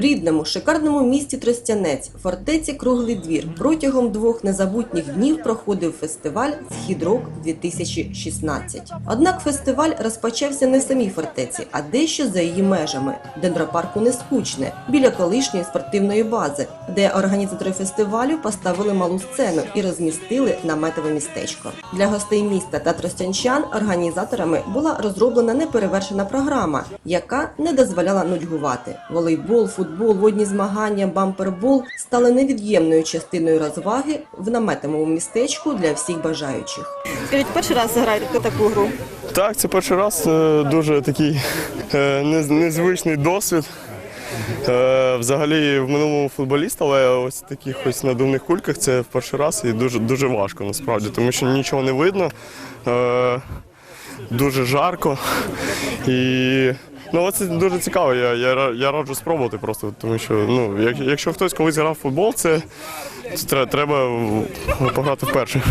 Рідному, шикарному місті Тростянець, фортеці Круглий двір, протягом двох незабутніх днів проходив фестиваль «Схід-рок 2016. Однак фестиваль розпочався не в самій фортеці, а дещо за її межами. Дендропарку Нескучне, біля колишньої спортивної бази, де організатори фестивалю поставили малу сцену і розмістили наметове містечко. Для гостей міста та тростянчан організаторами була розроблена неперевершена програма, яка не дозволяла нудьгувати. Волейбол, футбол, водні змагання, бампербол стали невід'ємною частиною розваги в наметовому містечку для всіх бажаючих. Скажіть, перший раз граєте таку гру? Так, це перший раз е, дуже такий е, незвичний досвід. Е, Взагалі в минулому футболіст, але ось таких ось надувних кульках це в перший раз і дуже, дуже важко насправді, тому що нічого не видно, дуже жарко. І ну, це дуже цікаво. Я, я, я раджу спробувати просто, тому що ну, як, якщо хтось колись грав в футбол, це, це треба пограти вперше.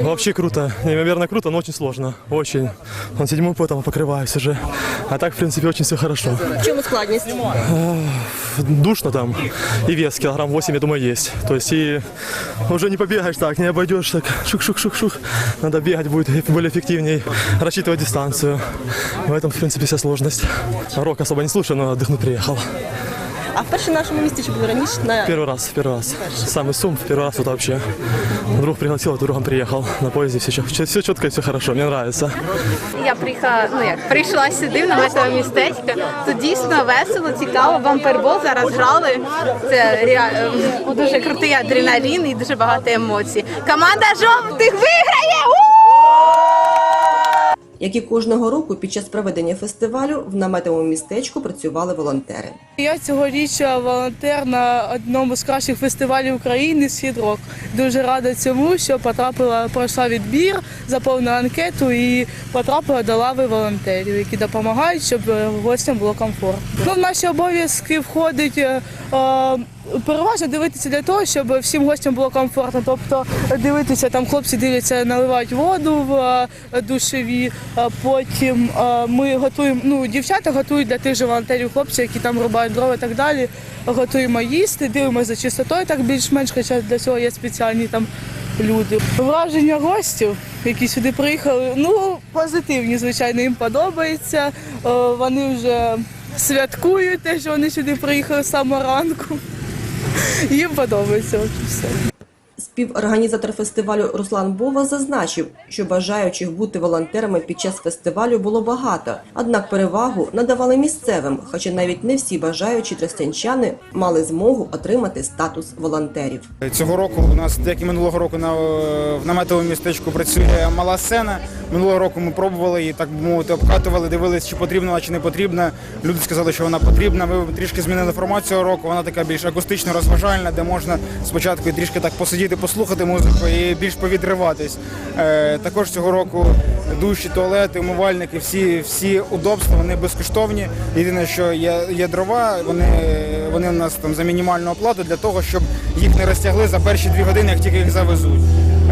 Вообще круто, неимоверно круто, но очень сложно. Очень. Он седьмой потом покрываюсь уже. А так, в принципе, очень все хорошо. В чому складність? Душно там. И вес килограмм 8, я думаю, есть. То есть и уже не побегаешь так, не обойдешь так. Шух-шух-шух-шух. Надо бегать будет более эффективнее, рассчитывать дистанцию. В этом, в принципе, вся сложность. Рок особо не слушаю, но отдохнуть приехал. А вперше в нашому місті чи були раніше на Первый раз, первый раз. Самый сум, первый раз вот вообще. Друг пригласил, а другом приехал. На поезде все, чё- все четко и все хорошо, мне нравится. Я приїхала, ну як прийшла сюди в наметове містечко. Тут дійсно весело, цікаво. Бампербол зараз грали. Це rea- ем, дуже крутий адреналін і дуже багато емоцій. Команда жовтих виграє! У! Як і кожного року, під час проведення фестивалю в наметовому містечку працювали волонтери. Я цьогоріч волонтер на одному з кращих фестивалів України «Схід-рок». Дуже рада цьому, що потрапила, пройшла відбір, заповнила анкету і потрапила до лави волонтерів, які допомагають, щоб е, гостям було комфортно. Ну, в наші обов'язки входить е, е, переважно дивитися для того, щоб всім гостям було комфортно. Тобто дивитися, там хлопці дивляться, наливають воду в е, душеві. е, Потім е, ми готуємо, ну дівчата готують для тих же волонтерів хлопців, які там рубають дрова і так далі. Готуємо їсти, дивимося за чистотою, так більш-менш, хоча для цього є спеціальні там люди. Враження гостів, які сюди приїхали, ну позитивні, звичайно, їм подобається. Вони вже святкують те, що вони сюди приїхали з самого ранку. Їм подобається все. Співорганізатор фестивалю Руслан Бова зазначив, що бажаючих бути волонтерами під час фестивалю було багато, однак перевагу надавали місцевим, хоча навіть не всі бажаючі тростянчани мали змогу отримати статус волонтерів. Цього року у нас, як і минулого року, на в наметовому містечку працює мала сцена. Минулого року ми пробували її, так мовити, обкатували, дивилися, чи потрібна вона, чи не потрібна. Люди сказали, що вона потрібна. Ми трішки змінили формат цього року. Вона така більш акустично розважальна, де можна спочатку трішки так посидіти, послухати музику і більш повідриватись. Е, також цього року душі, туалети, умивальники, всі, всі удобства вони безкоштовні. Єдине, що є, є дрова, вони, вони у нас там за мінімальну оплату для того, щоб їх не розтягли за перші дві години, як тільки їх завезуть.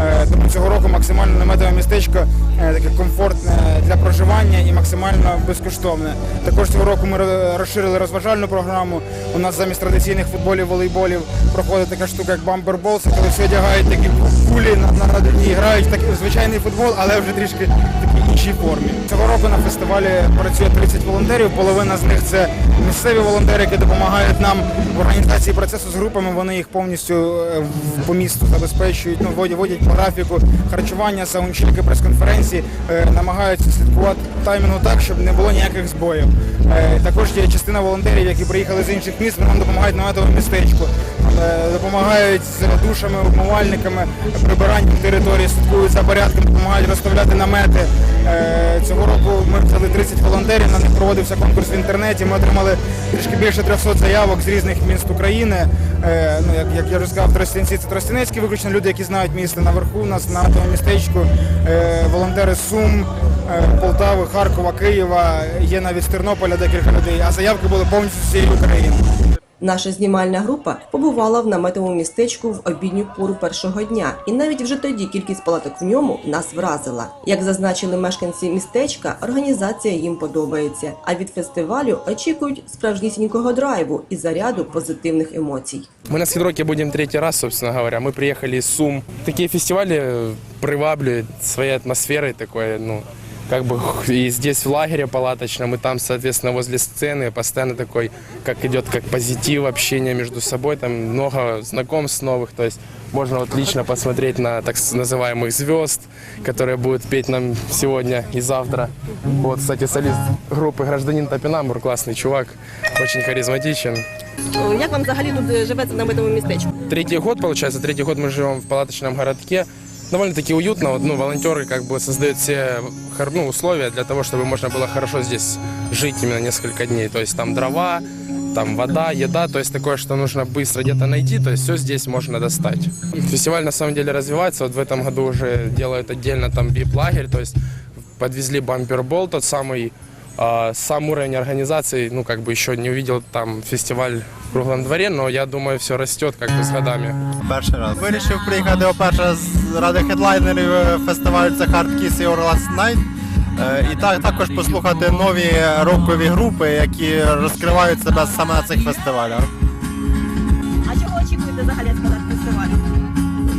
Е, Тому цього року максимально наметове містечко е, таке комфортне для проживання і максимально безкоштовне. Також цього року ми розширили розважальну програму. У нас замість традиційних футболів, волейболів проходить така штука, як бамбербол. Це коли всі одягають такі кулі на, на, на і грають так, звичайний футбол, але вже трішки в такій формі. Цього року на фестивалі працює 30 волонтерів. Половина з них це місцеві волонтери, які допомагають нам в організації процесу з групами. Вони їх повністю е, по місту забезпечують, ну водять, по графіку харчування, саундчеки, прес-конференції, е, намагаються слідкувати таймінгу так, щоб не було ніяких збоїв. Е, Також є частина волонтерів, які приїхали з інших міст, нам допомагають на наметовому містечку, допомагають з душами, умивальниками, прибиранням території, слідкують за порядком, допомагають розставляти намети. Е, Цього року ми взяли 30 волонтерів, на них проводився конкурс в інтернеті. Ми отримали трішки більше 300 заявок з різних міст України. Е, Ну, як, як я вже сказав, Тростянці це Тростянецькі виключно люди, які знають місто. Наверху у нас на тому містечку е, волонтери з Сум, е, Полтави, Харкова, Києва. Є навіть з Тернополя декілька людей, а заявки були повністю з всієї України. Наша знімальна група побувала в наметовому містечку в обідню пору першого дня, і навіть вже тоді кількість палаток в ньому нас вразила. Як зазначили мешканці містечка, організація їм подобається. А від фестивалю очікують справжнісінького драйву і заряду позитивних емоцій. Мы на Скидроке будем третий раз, собственно говоря. Мы приехали из Сум. Такие фестивали э, привабливают своей атмосферой такой, ну, Как бы и здесь в лагере палаточном, и там, соответственно, возле сцены постоянно такой, как идет как позитив, общение между собой, там много знакомств новых, то есть можно вот лично посмотреть на так называемых звезд, которые будут петь нам сегодня и завтра. Вот, кстати, солист группы «Гражданин Топинамбур», классный чувак, очень харизматичен. Як вам взагалі тут е, живеться в наметовому містечку? Третий год, получается, третий год мы живем в палаточном городке. Довольно-таки уютно, ну, волонтеры как бы создают все ну, условия для того, чтобы можно было хорошо здесь жить именно несколько дней. То есть там дрова, там вода, еда, то есть такое, что нужно быстро где-то найти, то есть все здесь можно достать. Фестиваль на самом деле развивается, вот в этом году уже делают отдельно там VIP-лагерь, то есть подвезли бампербол тот самый, а, сам уровень организации, ну, как бы еще не увидел там фестиваль в круглом дворе, но я думаю, все растет как бы с годами. Перший раз. Вирішив приїхати по-перше з ради хедлайнерів е, фестивалю це Hard Kiss Your Last Night. Е, І так, також послухати нові рокові групи, які розкривають себе саме на цих фестивалях. А чого очікуєте взагалі від фестивалю?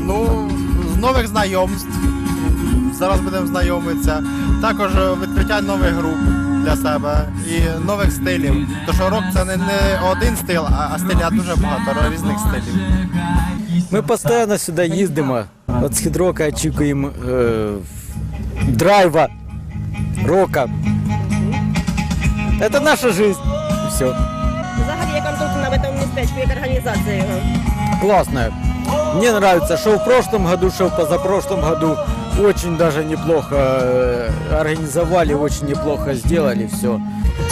Ну, з нових знайомств. Зараз будемо знайомитися. Також е, відкриття нових груп для себе і нових стилів. Тому що рок це не, не один стиль, а, а стилів дуже багато різних стилів. Ми постійно сюди їздимо. От з хідрока очікуємо е, драйва, рока. Це наша життя. І все. Взагалі, як вам тут в наметовому містечку, як організація його? Классно. Мне нравится, что в прошлом году, что в позапрошлом году. Очень даже неплохо э, организовали, очень неплохо сделали все.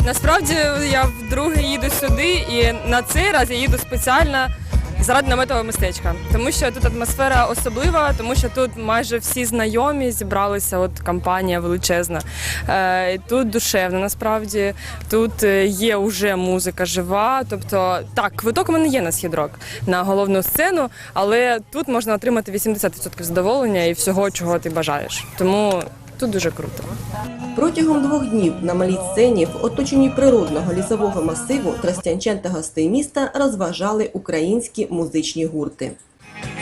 Насправді я вдруге їду сюди, і на цей раз я їду спеціально заради наметового містечка, тому що тут атмосфера особлива, тому що тут майже всі знайомі зібралися. От компанія величезна. Е, тут душевно. Насправді тут е, є вже музика жива. Тобто, так, квиток у мене є на східрок на головну сцену, але тут можна отримати 80% задоволення і всього, чого ти бажаєш. Тому тут дуже круто. Протягом двох днів на малій сцені в оточенні природного лісового масиву Тростянчан та гостей міста розважали українські музичні гурти.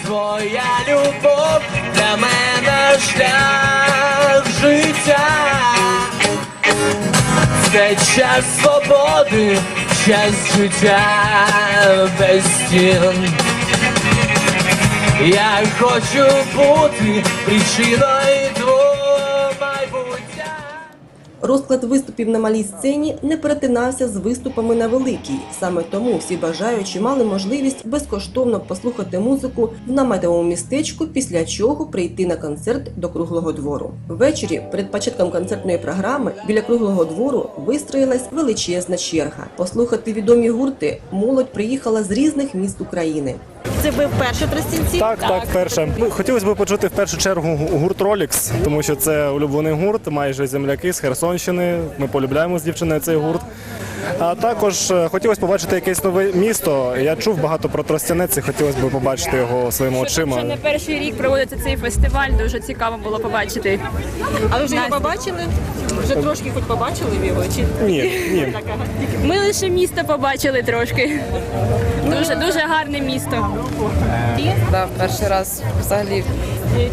Твоя любов для мене шлях життя. Це час свободи, час життя без стін. Я хочу бути причиною Розклад виступів на малій сцені не перетинався з виступами на великій. Саме тому всі бажаючі мали можливість безкоштовно послухати музику в наметовому містечку, після чого прийти на концерт до круглого двору. Ввечері, перед початком концертної програми, біля круглого двору вистроїлась величезна черга. Послухати відомі гурти молодь приїхала з різних міст України. Це ви вперше в Тростянці? Так, так, перше. Ну, Хотілося б почути в першу чергу гурт Ролікс, тому що це улюблений гурт, майже земляки з Херсонщини. Ми полюбляємо з дівчиною цей гурт. А також е, хотілося побачити якесь нове місто. Я чув багато про Тростянець і хотілося б побачити його своїми Вже очима. не перший рік проводиться цей фестиваль. Дуже цікаво було побачити. А ви вже його побачили? Вже трошки хоч побачили його? Чи Ні, ні. Ми лише місто побачили трошки. Дуже дуже гарне місто. Да, перший раз взагалі.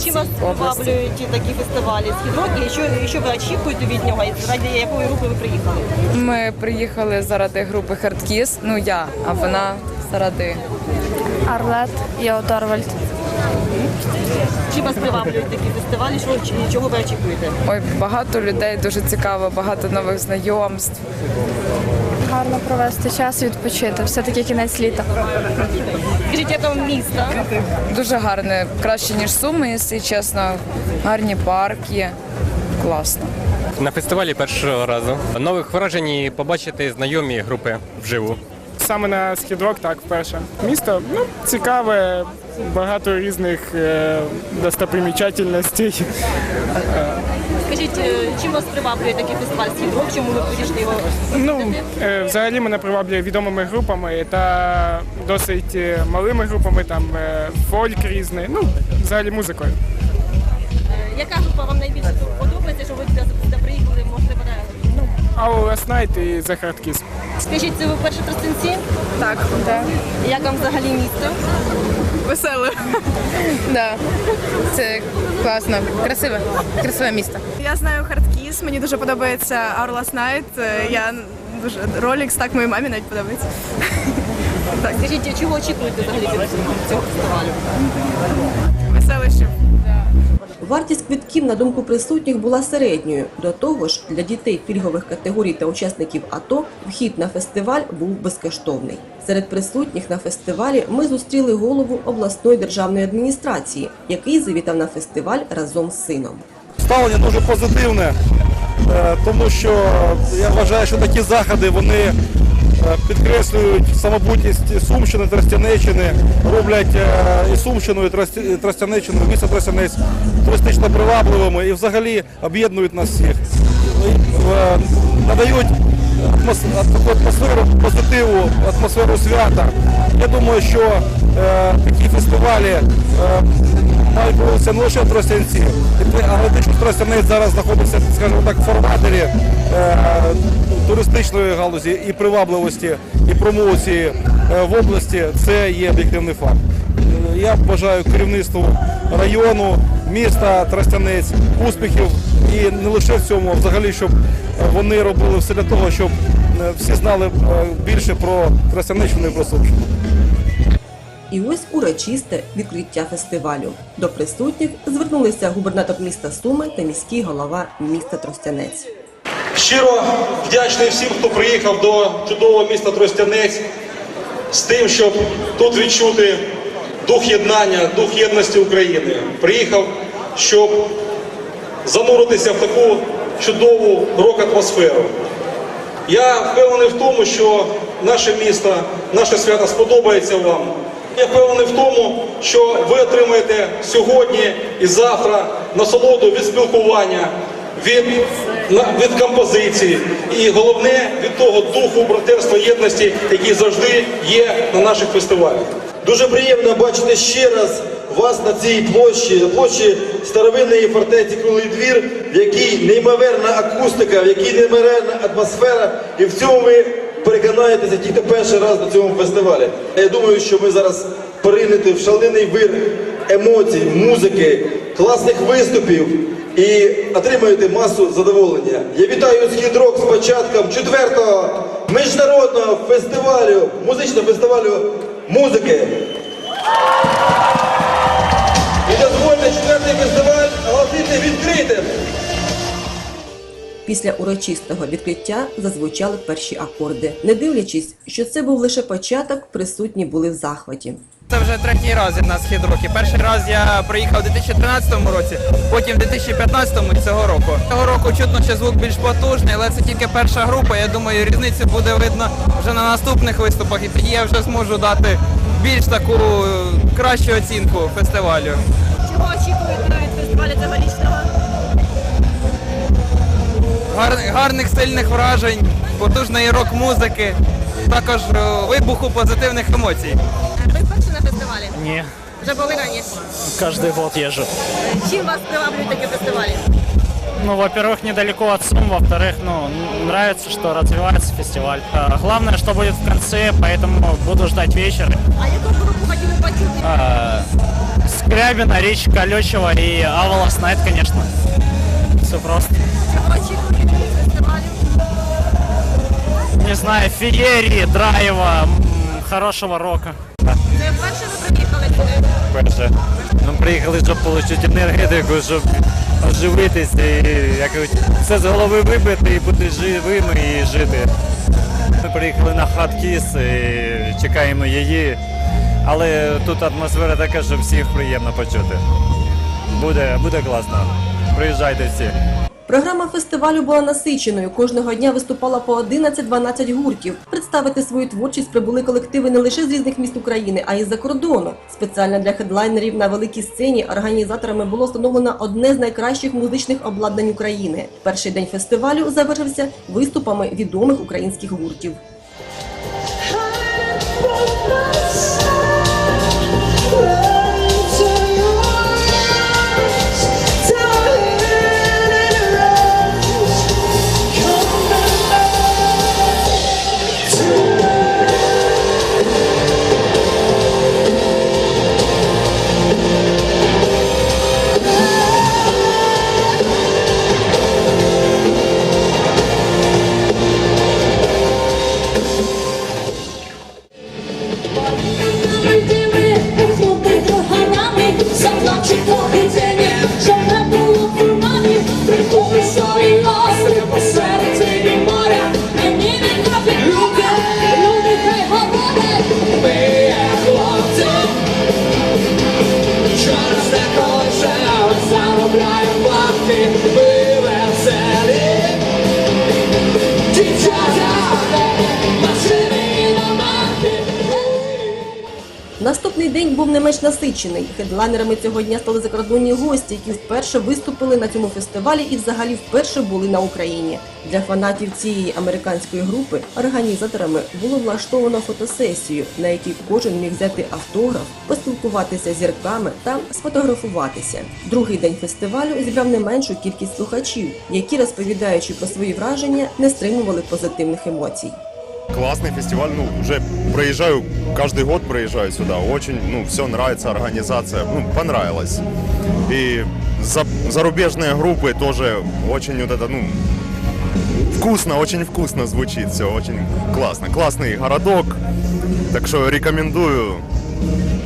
Чи вас приваблюють такі фестивалі з хідроки? І що, і що ви очікуєте від нього? І Ради якої групи ви приїхали? Ми приїхали заради групи Хардкіс. Ну я, а вона заради Арлет і Оторвальд. Чи вас приваблюють такі фестивалі? Що, чи- чого ви очікуєте? ой, багато людей, дуже цікаво, багато нових знайомств. Гарно провести час і відпочити. Все таки кінець літа. Скажіть, як вам місто? Дуже гарне, краще ніж суми, якщо чесно. Гарні парки. Класно. На фестивалі першого разу. Нових вражень і побачити знайомі групи вживу. Саме на Скідрок, так, вперше. Місто ну, цікаве, багато різних е, достопримічательностей. Скажіть, е, чим вас приваблює такий фестиваль «Схід-рок»? Чому ви вирішили його? Ну, е, взагалі мене приваблює відомими групами та досить е, малими групами, там е, фольк різний, ну, взагалі музикою. Е, Яка група вам найбільше подобається, що ви сюди сюди приїхали, можете мене? Ну, Our Last Night і The Hard Kiss. скажіть, це ви вперше в Тростянці? Так, так. Як вам взагалі місто? Веселе. Да. Це класно, красиве, красиве місто. Я знаю хардкіс, мені дуже подобається Our Last Night. Е, Я дуже Rolex, так моїй мамі навіть подобається. Скажіть, чого очікуєте взагалі від цього фестивалю? Веселище. Вартість квитків, на думку присутніх, була середньою. До того ж, для дітей пільгових категорій та учасників АТО вхід на фестиваль був безкоштовний. Серед присутніх на фестивалі ми зустріли голову обласної державної адміністрації, який завітав на фестиваль разом з сином. ставлення дуже позитивне, е, тому що я вважаю, що такі заходи вони підкреслюють самобутність Сумщини, Тростянеччини, роблять е, і Сумщину, і Трості- і місто Тростянець туристично привабливими і взагалі об'єднують нас всіх. Е, Надають таку атмосферу позитиву, атмосферу свята. Я думаю, що е, такі фестивалі е, мають не лише Тростянці, те, Тростянець зараз знаходиться, скажімо так, в форматорі е, туристичної галузі і привабливості, і промоції е, в області, це є об'єктивний факт. Е, Я бажаю керівництву району, міста Тростянець успіхів і не лише в цьому, а взагалі, щоб вони робили все для того, щоб всі знали більше про Тростянеччину і про Сумщину. І ось урочисте відкриття фестивалю. До присутніх звернулися губернатор міста Суми та міський голова міста Тростянець. Щиро вдячний всім, хто приїхав до чудового міста Тростянець з тим, щоб тут відчути дух єднання, дух єдності України. Приїхав, щоб зануритися в таку чудову рок-атмосферу. Я впевнений в тому, що наше місто, наше свято сподобається вам. Я впевнений в тому, що ви отримаєте сьогодні і завтра насолоду від спілкування, від, від композиції і головне від того духу братерства єдності, який завжди є на наших фестивалях. Дуже приємно бачити ще раз вас на цій площі, на площі старовинної фортеці Круглий двір, в якій неймовірна акустика, в якій неймовірна атмосфера, і в цьому ви переконаєтеся ті, хто перший раз на цьому фестивалі. Я думаю, що ми зараз поринете в шалений вир емоцій, музики, класних виступів і отримаєте масу задоволення. Я вітаю схід-рок з початком четвертого міжнародного фестивалю, музичного фестивалю музики. І дозвольте четвертий фестиваль оголосити відкритим. Після урочистого відкриття зазвучали перші акорди. Не дивлячись, що це був лише початок, присутні були в захваті. Це вже третій раз я на схід роки. Перший раз я приїхав у 2013 році, потім в 2015 цього року. Цього року чутно, що звук більш потужний, але це тільки перша група. Я думаю, різницю буде видно вже на наступних виступах, і тоді я вже зможу дати більш таку е, кращу оцінку фестивалю. Чого очікуєте від фестивалю цьогорічного? Гарних, гарних сильних вражень, потужної рок-музики, також е, вибуху позитивних емоцій. Ви вперше на фестивалі? Не, Вже були раніше. каждый год езжу. Чим вас приваблюють такі фестивалі? Ну, во-первых, недалеко от Сум, во-вторых, ну, н- нравится, что развивается фестиваль. А, главное, что будет в конце, поэтому буду ждать вечера. А яку групу хотіли почути? А, Скрябина, Речь Колечева и Авалас Найт, конечно. Все просто. Чого очікуєте від фестивалю? Не знаю, феерии, драйва, м, хорошего рока. Це вперше ви приїхали сюди? Перше. Ну, приїхали, щоб отримати енергетику, щоб оживитися і як кажуть, все з голови вибити і бути живими і жити. Ми приїхали на хаткіс і чекаємо її. Але тут атмосфера така, що всіх приємно почути. Буде, буде класно. Приїжджайте всі. Програма фестивалю була насиченою. Кожного дня виступало по 11-12 гуртів. Представити свою творчість прибули колективи не лише з різних міст України, а й з-за кордону. Спеціально для хедлайнерів на великій сцені організаторами було встановлено одне з найкращих музичних обладнань України. Перший день фестивалю завершився виступами відомих українських гуртів. Наступний день був не менш насичений. Хедлайнерами цього дня стали закордонні гості, які вперше виступили на цьому фестивалі і взагалі вперше були на Україні. Для фанатів цієї американської групи організаторами було влаштовано фотосесію, на якій кожен міг взяти автограф, поспілкуватися зірками та сфотографуватися. Другий день фестивалю зібрав не меншу кількість слухачів, які, розповідаючи про свої враження, не стримували позитивних емоцій Классный фестиваль, ну, уже проезжаю, каждый год проезжаю сюда, очень, ну, все нравится, организация, ну, понравилась. И за, зарубежные группы тоже очень вот это, ну, вкусно, очень вкусно звучит все, очень классно. Классный городок, так что рекомендую,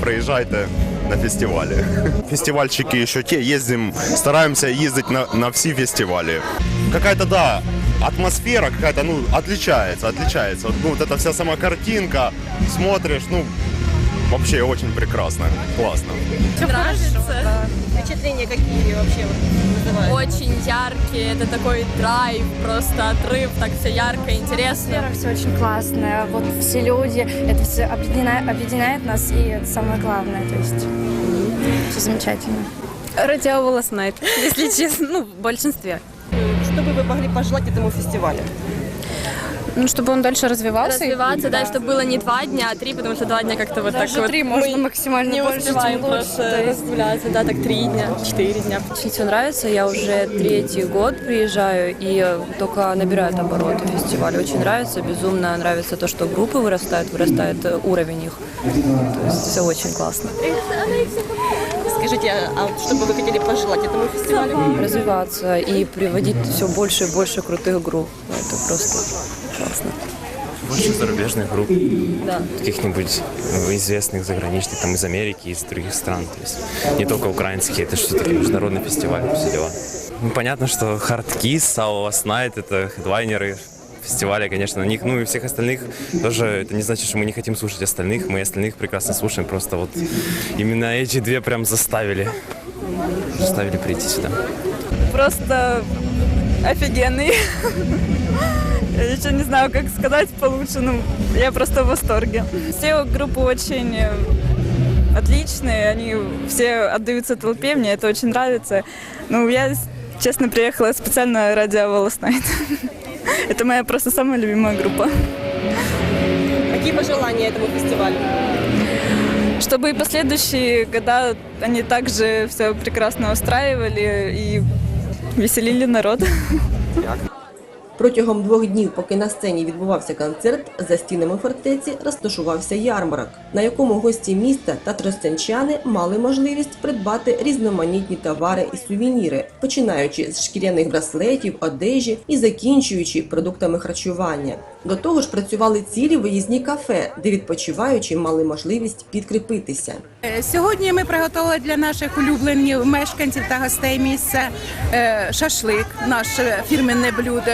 проезжайте на фестивале. Фестивальчики еще те, ездим, стараемся ездить на, на все фестивали. Какая-то, да, атмосфера какая-то, ну, отличается, отличается. Вот, ну, вот эта вся сама картинка, смотришь, ну, вообще очень прекрасно, классно. Нравится. Впечатления какие вообще вот вызывают? Очень яркий, это такой драйв, просто отрыв, так все ярко, интересно. все очень классное. Вот все люди, это все объединяет, объединяет нас, и это самое главное. То есть все замечательно. Радиоволос Найт, если честно, ну, в большинстве. Что бы вы могли пожелать этому фестивалю? Ну, чтобы он дальше развивался. Развиваться, да, чтобы было не два дня, а три, потому что два дня как-то вот Даже так вот. три можно мы максимально не больше, успеваем лучше, просто то есть. разгуляться, да, так три дня, четыре дня. Очень все нравится. Я уже третий год приезжаю и только набирают обороты фестиваля. Очень нравится, безумно нравится то, что группы вырастают, вырастает уровень их. То есть все очень классно. Скажите, а вот что бы вы хотели пожелать этому фестивалю? Развиваться и приводить все больше и больше крутых групп. Это просто классно. Больше зарубежных групп, Да. каких-нибудь э, известных заграничных, там из Америки, из других стран. То есть не только украинские, это все-таки международный фестиваль, все дела. Ну, понятно, что Hard Kiss, Sao Last Night — это хедлайнеры фестиваля, конечно, на них, ну и всех остальных тоже, это не значит, что мы не хотим слушать остальных, мы остальных прекрасно слушаем, просто вот именно эти две прям заставили, заставили прийти сюда. Просто офигенный. Я еще не знаю, как сказать получше, ну, я просто в восторге. Все группы очень отличные, они все отдаются толпе, мне это очень нравится. Ну, я, честно, приехала специально ради Волос Найт. Это моя просто самая любимая группа. Какие пожелания этому фестивалю? Чтобы и последующие года они также все прекрасно устраивали и веселили народ. Протягом двох днів, поки на сцені відбувався концерт, за стінами фортеці розташувався ярмарок, на якому гості міста та тростянчани мали можливість придбати різноманітні товари і сувеніри, починаючи з шкіряних браслетів, одежі і закінчуючи продуктами харчування. До того ж, працювали цілі виїзні кафе, де відпочиваючі мали можливість підкріпитися. Е, Сьогодні ми приготували для наших улюблених мешканців та гостей місця е, шашлик, наше фірменне блюдо,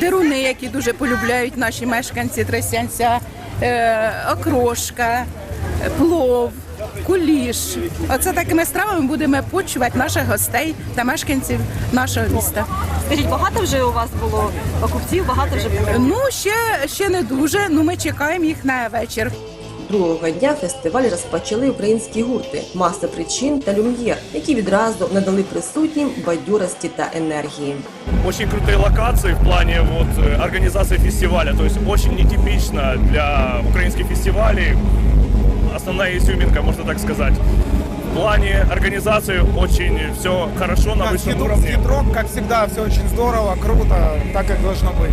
деруни, які дуже полюбляють наші мешканці Тростянця, е, окрошка, плов, куліш. Оце такими стравами будемо почувати наших гостей та мешканців нашого міста. Скажіть, багато вже у вас було покупців, багато вже було? Ну, ще, ще не дуже, ну ми чекаємо їх на вечір. Другого дня фестиваль розпочали українські гурти Маса причин та Люм'єр, які відразу надали присутнім бадьорості та енергії. Очень крутые локации в плане вот э, организации фестиваля. То есть очень нетипично для украинских фестивалей. Основная изюминка, можно так сказать. В плане организации очень все хорошо на высшем уровне. Хитрок, как всегда, все очень здорово, круто, так как должно быть.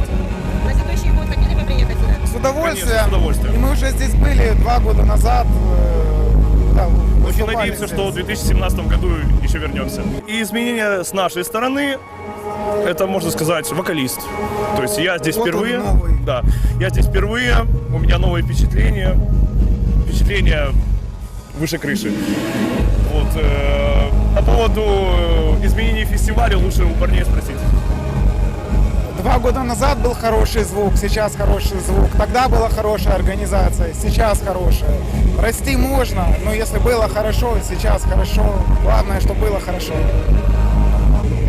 На следующий год хотели бы приехать сюда? С удовольствием. Конечно, с удовольствием. И мы уже здесь были два года назад. э, да, Очень выступали надеемся, здесь. что в 2017 году еще вернемся. И изменения с нашей стороны, это, можно сказать, вокалист. То есть я здесь Вот впервые. новый. Да, я здесь впервые, у меня новые впечатления. Впечатления выше крыши. Вот, э, по поводу э, изменений фестиваля лучше у парней спросить. Два года назад был хороший звук, сейчас хороший звук. Тогда была хорошая организация, сейчас хорошая. Расти можно, но если было хорошо, сейчас хорошо. Главное, чтобы было хорошо.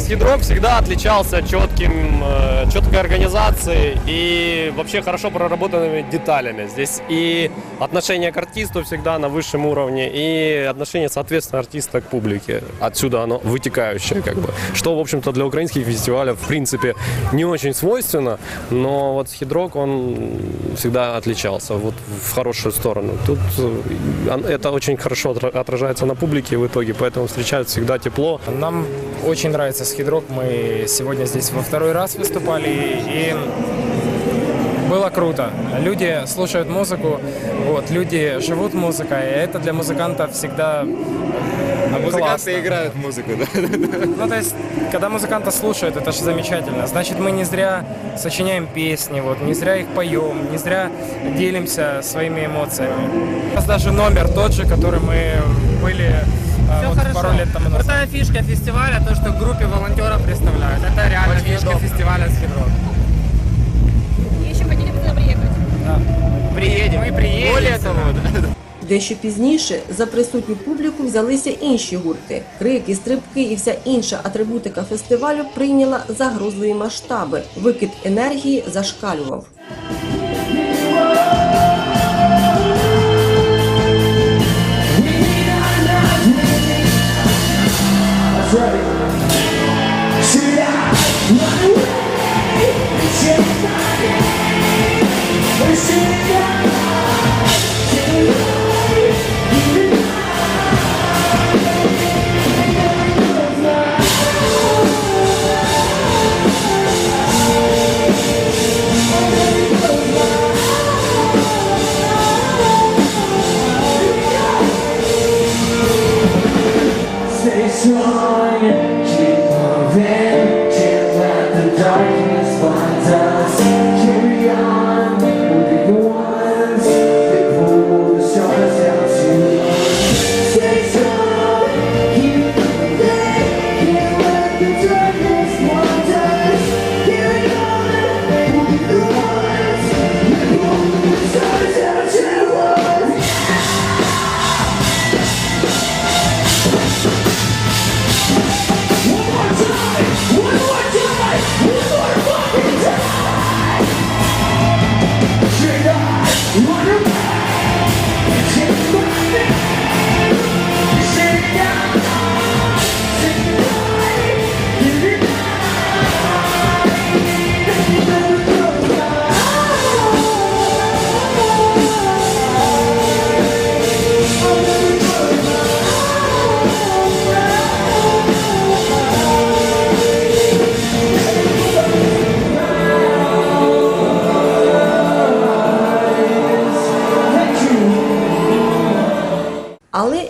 Хидрок всегда отличался четким, э, четкой организацией и вообще хорошо проработанными деталями. Здесь и отношение к артисту всегда на высшем уровне, и отношение, соответственно, артиста к публике. Отсюда оно вытекающее, как бы. Что, в общем-то, для украинских фестивалей, в принципе, не очень свойственно, но вот Хидрок, он всегда отличался вот в хорошую сторону. Тут э, это очень хорошо отра- отражается на публике в итоге, поэтому встречают всегда тепло. Нам очень нравится Схидрок. Мы сегодня здесь во второй раз выступали и было круто. Люди слушают музыку, вот, люди живут музыкой, и это для музыкантов всегда А музыканты классно. играют музыку, да? Ну, то есть, когда музыканты слушают, это же замечательно. Значит, мы не зря сочиняем песни, вот, не зря их поем, не зря делимся своими эмоциями. У нас даже номер тот же, который мы были а, вот, пару лет тому назад. Крутая фишка фестиваля, то, что в группе волонтеров представляют. Это реально Очень фишка удобно. фестиваля Скидрок. И еще хотели бы сюда приехать? Приедем. Мы приедем. Более того, да. Дещо пізніше за присутню публіку взялися інші гурти. Крики, стрибки і вся інша атрибутика фестивалю прийняла загрозливі масштаби. Викид енергії зашкалював.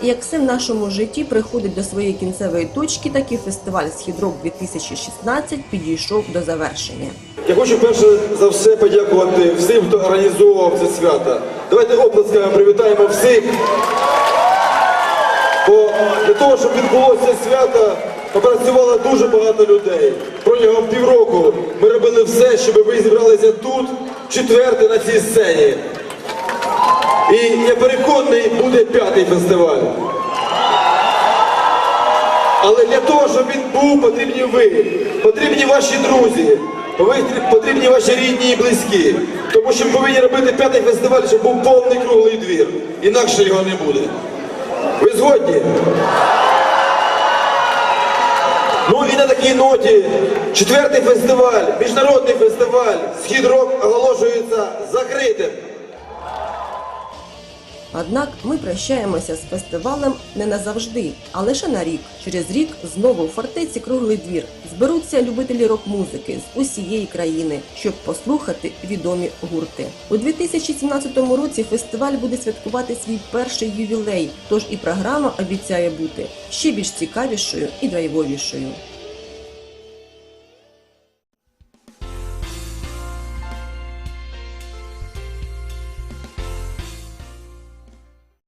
Як все в нашому житті приходить до своєї кінцевої точки, так і фестиваль «Східрок 2016 підійшов до завершення. Я хочу перше за все подякувати всім, хто організовував це свято. Давайте оплесками привітаємо всіх. Бо для того, щоб відбулося свято, попрацювало дуже багато людей. Протягом півроку ми робили все, щоб ви зібралися тут, четверте на цій сцені. І я переконаний, буде п'ятий фестиваль. Але для того, щоб він був, потрібні ви. Потрібні ваші друзі, потрібні ваші рідні і близькі. Тому що ми повинні робити п'ятий фестиваль, щоб був повний круглий двір. Інакше його не буде. Ви згодні? Ну і на такій ноті четвертий фестиваль, міжнародний фестиваль Схід Рок оголошується закритим. Однак ми прощаємося з фестивалем не назавжди, а лише на рік. Через рік знову у фортеці Круглий двір зберуться любителі рок-музики з усієї країни, щоб послухати відомі гурти. У 2017 році фестиваль буде святкувати свій перший ювілей, тож і програма обіцяє бути ще більш цікавішою і драйвовішою.